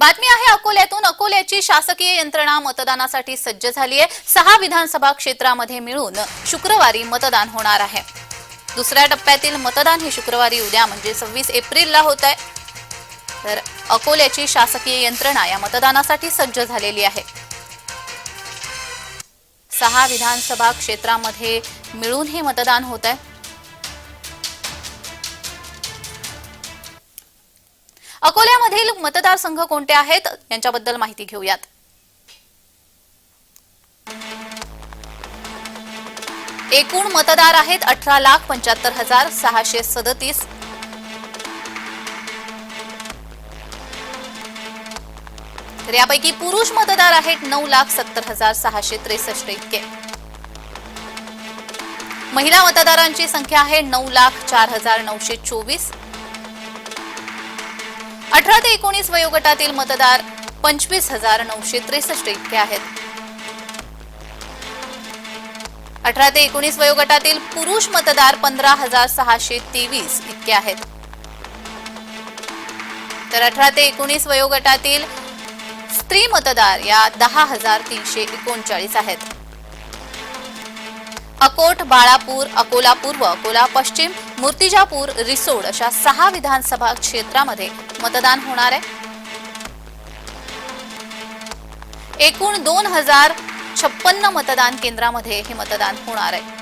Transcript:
बातमी आहे अकोल्यातून. अकोल्याची शासकीय यंत्रणा मतदानासाठी सज्ज झाली आहे सहा विधानसभा क्षेत्रामध्ये मिळून शुक्रवारी मतदान होणार आहे. दुसऱ्या टप्प्यातील मतदान हे शुक्रवारी उद्या म्हणजे सव्वीस एप्रिलला होत आहे. तर अकोल्याची शासकीय यंत्रणा या मतदानासाठी सज्ज झालेली आहे. सहा विधानसभा क्षेत्रामध्ये मिळून हे मतदान होत आहे. अकोल्यामधील मतदारसंघ कोणते आहेत? यांच्याबद्दल माहिती घेऊयात. एकूण मतदार आहेत अठरा लाख पंच्याहत्तर हजार सहाशे सदतीस. तर यापैकी पुरुष मतदार आहेत नऊ लाख सत्तर हजार सहाशे त्रेसष्ट इतके. महिला मतदारांची संख्या आहे नऊ लाख चार हजार नऊशे चोवीस. अठरा ते एकोणीस वयोगटातील मतदार पंचवीस हजार नऊशे त्रेसष्ट इतके आहेत. अठरा ते एकोणीस वयोगटातील पुरुष मतदार पंधरा हजार सहाशे तेवीस इतके आहेत. तर अठरा ते एकोणीस वयोगटातील स्त्री मतदार या दहा हजार तीनशे एकोणचाळीस आहेत. अकोट बाळापूर अकोला पूर्व अकोला पश्चिम मूर्तिजापूर रिसोड अशा सहा विधानसभा क्षेत्रामध्ये मतदान होणार आहे. एकूण दोन हजार छप्पन्न मतदान केंद्रामध्ये हे मतदान होणार आहे.